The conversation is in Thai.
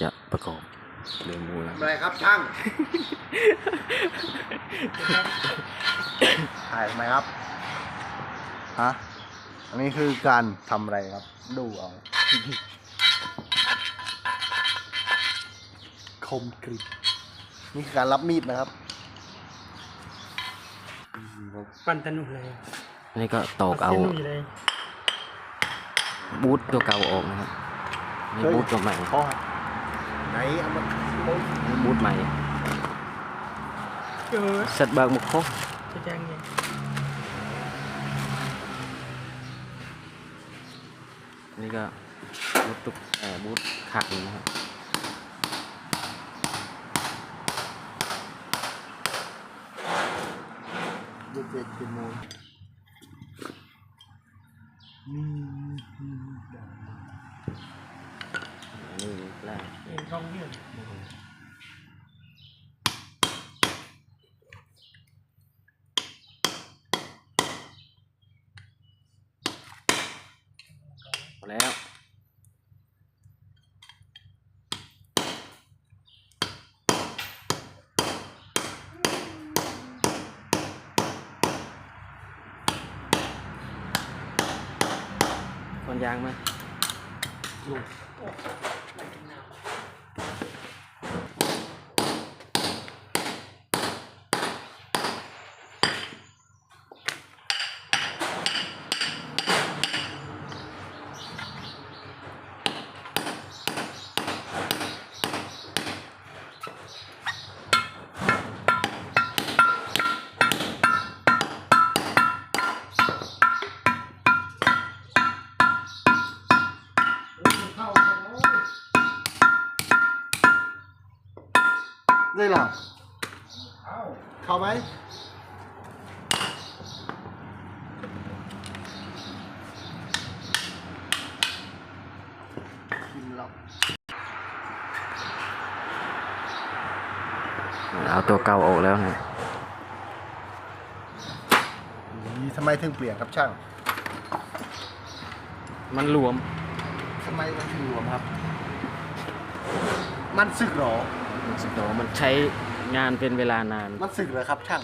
จะประกอบเรื่องมูแล้วอะไรครับช่าง ถ่ายทำไมครับ ฮะ อันนี้คือการทำอะไรครับ ดูเอา คมกริบนี่คือการรับมีดนะครับปั่นสนุกเลยอันนี้ก็ตอกเอาสนุกเลยบูทตัวเก่าออกนะครับนี่เฮ้ยบูทตัวใหม่พ่อไหนเอา มาโอ้ยนี่บูทใหม่เออเสร็จเบิกมุกโคกจะแจ้งไงนี่ก็บูทตุกเอ่อบูทขักนะครับดูเจ็ดเป็นโมง นี้แล้วเองกล้องเนี่ยพอแล้วคนยางไหม மட்டும்தான் ได้หรอเข้าไหมกินหรอกเอาตัวเก่าออกแล้วนะนี่ทำไมถึงเปลี่ยนครับช่าง มันรวมทำไมมันถึงรวมครับ มันสึกเหรอ มันสตอมันใช้งานเป็นเวลานาน มันสึกเหรอครับช่าง